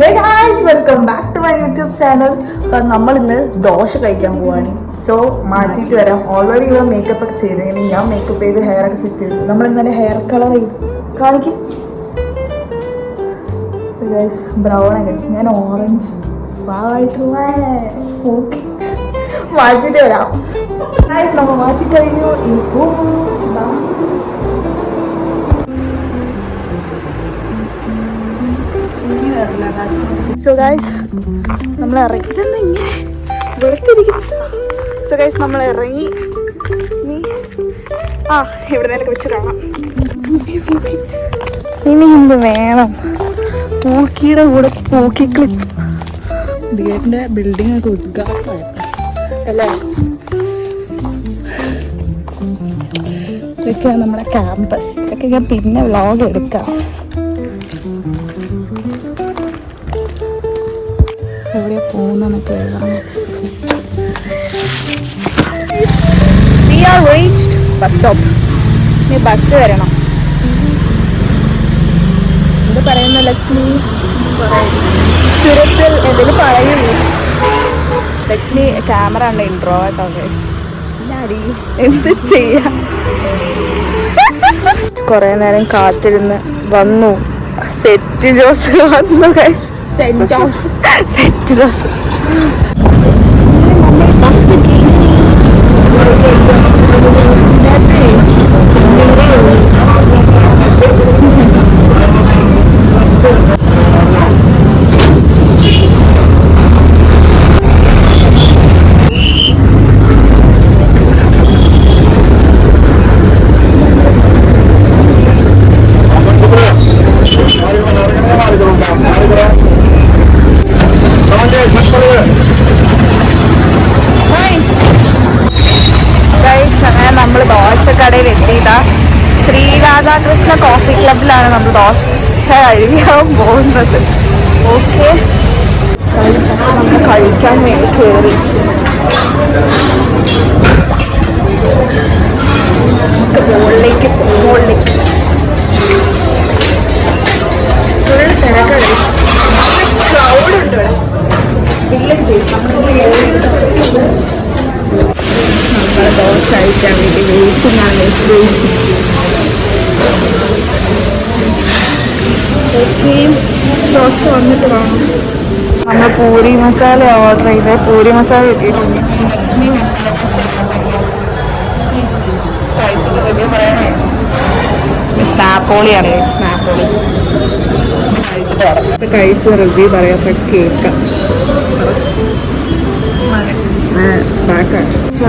Hey welcome back to my YouTube channel നമ്മൾ ഇന്ന് ദോശ കഴിക്കാൻ പോവാണ്. സോ മാറ്റിയിട്ട് വരാം. ഓൾറെഡി ഇവിടെ മേക്കപ്പ് ഒക്കെ ചെയ്ത് ഞാൻ മേക്കപ്പ് ചെയ്ത് ഹെയർ ഒക്കെ സെറ്റ് ചെയ്തു നമ്മൾ ഇന്നലെ ഹെയർ കളർ കാണിക്കും. ഗൈസ് ബ്രൗൺ ഒക്കെ അടിച്ചു ഞാൻ ഓറഞ്ച് മാറ്റിട്ട് വരാം. നമ്മൾ മാറ്റി കഴിഞ്ഞു ഇപ്പോൾ സോ ഗൈസ് നമ്മൾ ഇറങ്ങി. സോ ഗൈസ് നമ്മൾ ഇറങ്ങി. ആ ഇവിടെ നിന്നൊക്കെ വെച്ച് കാണാം. ഇനി എന്ത് വേണം? മൂക്കിയുടെ കൂടെ മൂക്കി ക്ലിപ്പ് ഗേറ്റിന്റെ ബിൽഡിംഗ് ഒക്കെ അല്ലേ? ഇതൊക്കെയാണ് നമ്മുടെ ക്യാമ്പസ് ഇതൊക്കെ ഞാൻ പിന്നെ വ്ളോഗ് എടുക്കാം. എവിടെയാ പോകുന്നൊക്കെ ആർ ബസ് സ്റ്റോപ്പ് ഇനി ബസ് വരണം. എന്ത് പറയുന്ന ലക്ഷ്മി? ചുരത്തിൽ എന്തെങ്കിലും പറയുന്നു. ലക്ഷ്മി ക്യാമറ ഉണ്ട് ഇൻട്രോ കേട്ടോ എന്ത് ചെയ്യാം? കുറെ നേരം കാത്തിരുന്ന് വന്നു. സെറ്റ് ജോസ് വന്നു ഗൈസ് സെന്റ് ജോസ് സെറ്റ് ജോസ് ബസ് നമ്മൾ ദോശക്കടയിൽ കടയിൽ ശ്രീ രാധാകൃഷ്ണ കോഫി ക്ലബിലാണ് നമ്മൾ ദോശ കഴിയാൻ പോകുന്നത്. ഓക്കെ കഴിക്കാൻ വേണ്ടി കയറി ഓക്കെയും ദോശ വന്നിട്ട് വേണം നമ്മൾ പൂരി മസാല ഓർഡർ ചെയ്ത്. പൂരി മസാല കിട്ടിയിട്ടുണ്ട്. കഴിച്ചിട്ട് വലിയ സ്നാപ്പോളി അറിയാം? സ്നാപ്പോളി കഴിച്ചിട്ട് പറയാം കഴിച്ച് റിവ്യൂ പറയാത്ത കേക്ക്.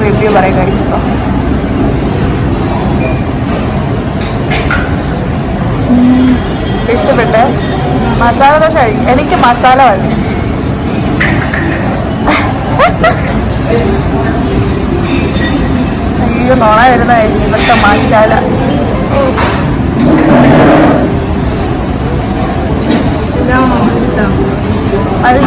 റിവ്യൂ പറയാം കഴിച്ചപ്പോ ഇഷ്ടപ്പെട്ട് മസാല ദോശ കഴിക്കും എനിക്ക് മസാല മതി. അയ്യോ നോണ വരുന്ന കഴിച്ചു ഇവിടുത്തെ മസാല. മതി.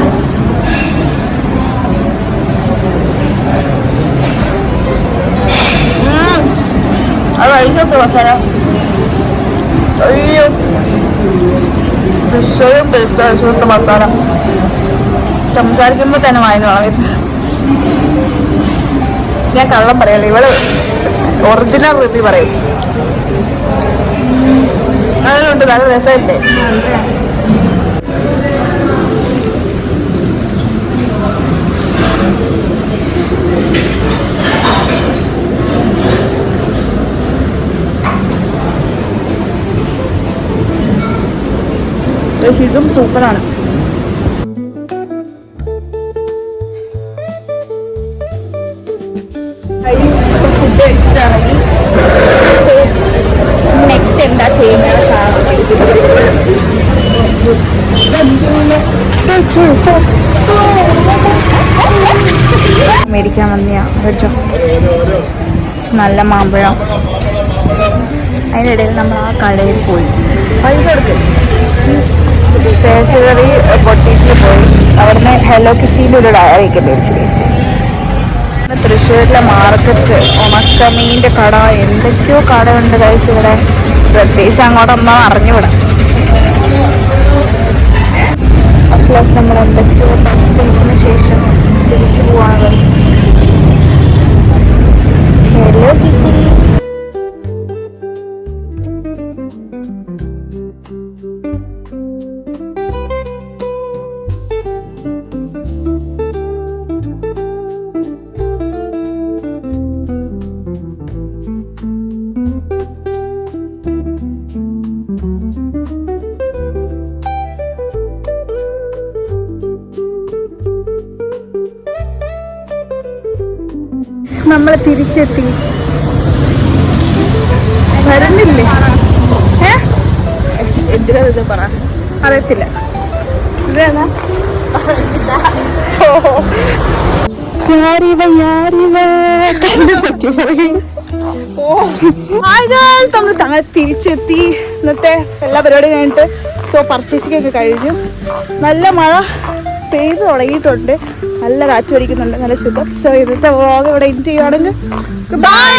അത് കഴിച്ചപ്പോ മസാല. അയ്യോ വിശ്വയും ടേസ്റ്റ് വിശ്വത്തെ മസാല സംസാരിക്കുമ്പോൾ തന്നെ വായന ഞാൻ കള്ളം പറയല്ലേ? ഇവൾ ഒറിജിനൽ റിവ്യൂ പറയും. അതിനുണ്ട് നല്ല രസമല്ലേ? പക്ഷെ ഇതും സൂപ്പറാണ്. ഫുഡ് കഴിച്ചിട്ടാണെങ്കിൽ സോ നെക്സ്റ്റ് എന്താ ചെയ്യുന്നത്? മേടിക്കാൻ വന്നിയ കേട്ടോ നല്ല മാമ്പഴം. അതിനിടയിൽ നമ്മൾ ആ കടയിൽ പോയി. പൈസ കൊടുക്കും. സ്റ്റേഷനറി പൊട്ടിച്ച് പോയി. അവിടുന്ന് ഹലോ കിറ്റിന്റെ ഒരു ഡയറി ഒക്കെ മേടിച്ചു പിന്നെ തൃശ്ശൂരിലെ മാർക്കറ്റ് ഉണക്കമീന്റെ കട എന്തൊക്കെയോ കടയുണ്ട് കഴിച്ചു ഇവിടെ. പ്രത്യേകിച്ച് അങ്ങോട്ടൊന്നും അറിഞ്ഞുകൂടാ. പ്ലസ് നമ്മൾ എന്തൊക്കെയോ പർച്ചേസിന് ശേഷം തിരിച്ചു പോവാണ് ഹലോ കിറ്റി നമ്മൾ തിരിച്ചെത്തി. വരുന്നില്ലേ? എന്തിനാ പറ അറിയത്തില്ല നമ്മൾ തങ്ങൾ തിരിച്ചെത്തി. ഇന്നത്തെ എല്ലാ പരിപാടിയും കഴിഞ്ഞിട്ട് സോ പർച്ചേസിംഗ് ഒക്കെ കഴിഞ്ഞു. നല്ല മഴ. പെയ്ത് തുടങ്ങിയിട്ടുണ്ട്. നല്ല കാറ്റ് പിടിക്കുന്നുണ്ട് നല്ല സുഖം. സോ ഇന്നത്തെ വ്ളോഗ് ഇവിടെ എൻഡ് ചെയ്യുവാണെങ്കിൽ ബൈ